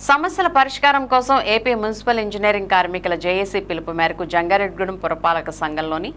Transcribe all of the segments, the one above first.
సమస్యల పరిష్కారం కోసం ఏపీ మున్సిపల్ ఇంజనీరింగ్ కార్మికుల జేఏసీ పిలుపు మేరకు జంగారెడ్గూడెం పురపాలక సంఘంలోని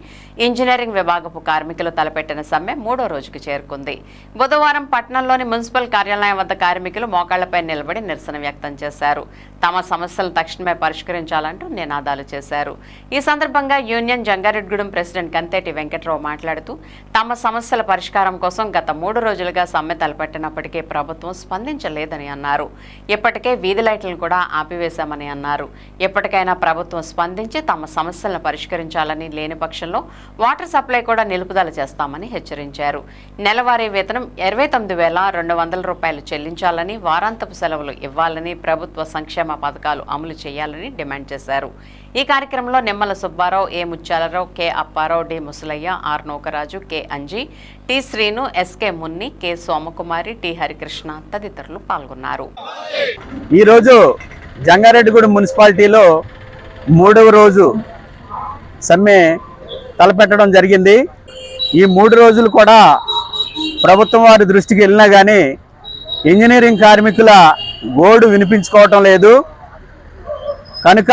ఇంజనీరింగ్ విభాగపు కార్మికులు తలపెట్టిన సమ్మె మూడో రోజుకు చేరుకుంది. బుధవారం పట్టణంలోని మున్సిపల్ కార్యాలయం వద్ద కార్మికులు మోకాళ్ళపై నిలబడి నిరసన వ్యక్తం చేశారు. తమ సమస్యలను తక్షణమే పరిష్కరించాలంటూ నినాదాలు చేశారు. ఈ సందర్భంగా యూనియన్ జంగారెడ్గూడెం ప్రెసిడెంట్ కంతేటి వెంకట్రావు మాట్లాడుతూ తమ సమస్యల పరిష్కారం కోసం గత మూడు రోజులుగా సమ్మె తలపెట్టినప్పటికీ ప్రభుత్వం స్పందించలేదని అన్నారు. ఇప్పటికే వీధి లైట్లను కూడా ఆపివేశామని అన్నారు. ఎప్పటికైనా ప్రభుత్వం స్పందించి తమ సమస్యలను పరిష్కరించాలని లేని పక్షంలో వాటర్ సప్లై కూడా నిలుపుదల చేస్తామని హెచ్చరించారు. నెలవారీ వేతనం ఇరవై తొమ్మిది వేల రెండు వందల రూపాయలు చెల్లించాలని వారాంతపు సెలవులు ఇవ్వాలని ప్రభుత్వ సంక్షేమ పథకాలు అమలు చేయాలని డిమాండ్ చేశారు. ఈ కార్యక్రమంలో Nimmala Subbarao A Mutyalarao K Apparao D Musalaiah R Nokaraju K Anji T Srinu SK Munni K Somakumari T Harikrishna తదితరులు పాల్గొన్నారు. ఈరోజు జంగారెడ్డిగూడెం మున్సిపాలిటీలో మూడవ రోజు సమ్మె తలపెట్టడం జరిగింది. ఈ మూడు రోజులు కూడా ప్రభుత్వం వారి దృష్టికి వెళ్ళినా కానీ ఇంజనీరింగ్ కార్మికుల గోడు వినిపించుకోవటం లేదు. కనుక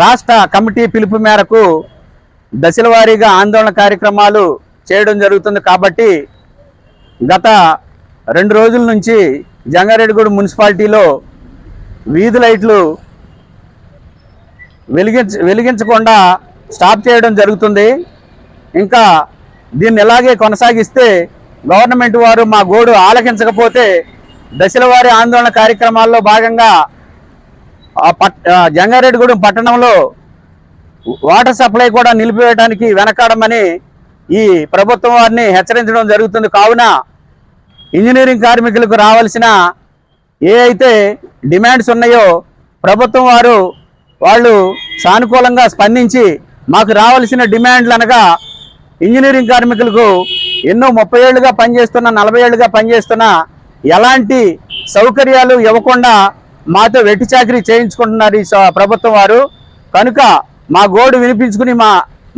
రాష్ట్ర కమిటీ పిలుపు మేరకు దశలవారీగా ఆందోళన కార్యక్రమాలు చేయడం జరుగుతుంది కాబట్టి గత రెండు రోజుల నుంచి జంగారెడ్డిగూడెం మున్సిపాలిటీలో వీధి లైట్లు వెలిగించ వెలిగించకుండా స్టాప్ చేయడం జరుగుతుంది. ఇంకా దీన్ని ఇలాగే కొనసాగిస్తే గవర్నమెంట్ వారు మా గోడు ఆలకించకపోతే దశలవారి ఆందోళన కార్యక్రమాల్లో భాగంగా ఆ పట్ ఆ జంగారెడ్డిగూడెం పట్టణంలో వాటర్ సప్లై కూడా నిలిపివేయడానికి వెనకాడమని ఈ ప్రభుత్వం వారిని హెచ్చరించడం జరుగుతుంది. కావున ఇంజనీరింగ్ కార్మికులకు రావాల్సిన ఏ అయితే డిమాండ్స్ ఉన్నాయో ప్రభుత్వం వారు వాళ్ళు సానుకూలంగా స్పందించి మాకు రావాల్సిన డిమాండ్లు అనగా ఇంజనీరింగ్ కార్మికులకు ఎన్నో ముప్పై ఏళ్ళుగా పనిచేస్తున్న నలభై ఏళ్ళుగా పనిచేస్తున్న ఎలాంటి సౌకర్యాలు ఇవ్వకుండా మాతో వెట్టి చాకరీ చేయించుకుంటున్నారు ఈ ప్రభుత్వం వారు. కనుక మా గోడు వినిపించుకుని మా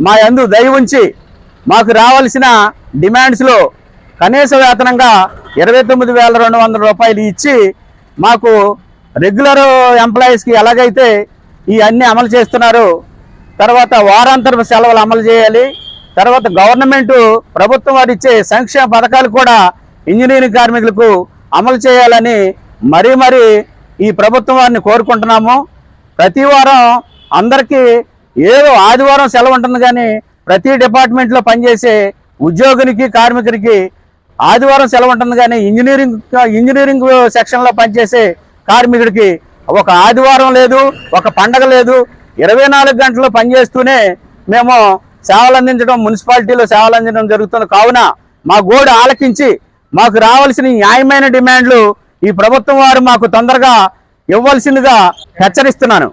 మా యందు దయ ఉంచి మాకు రావాల్సిన డిమాండ్స్లో కనీస వేతనంగా ఇరవై తొమ్మిది వేల రెండు వందల రూపాయలు ఇచ్చి మాకు రెగ్యులర్ ఎంప్లాయీస్కి ఎలాగైతే ఈ అన్ని అమలు చేస్తున్నారు తర్వాత వారాంతర సెలవులు అమలు చేయాలి. తర్వాత గవర్నమెంట్ ప్రభుత్వం వారు ఇచ్చే సంక్షేమ పథకాలు కూడా ఇంజనీరింగ్ కార్మికులకు అమలు చేయాలని మరీ మరీ ఈ ప్రభుత్వం వారిని కోరుకుంటున్నాము. ప్రతి వారం అందరికీ ఏదో ఆదివారం సెలవు ఉంటుంది కానీ ప్రతి డిపార్ట్మెంట్లో పనిచేసే ఉద్యోగునికి కార్మికుడికి ఆదివారం సెలవు ఉంటుంది కానీ ఇంజనీరింగ్ ఇంజనీరింగ్ సెక్షన్లో పనిచేసే కార్మికుడికి ఒక ఆదివారం లేదు ఒక పండగ లేదు. ఇరవై నాలుగు గంటలు పనిచేస్తూనే మేము సేవలు అందించడం మున్సిపాలిటీలో సేవలు అందించడం జరుగుతుంది. కావున మా గోడు ఆలకించి మాకు రావాల్సిన న్యాయమైన డిమాండ్లు ఈ ప్రభుత్వం వారు మాకు తొందరగా ఇవ్వాల్సిందిగా హెచ్చరిస్తున్నాను.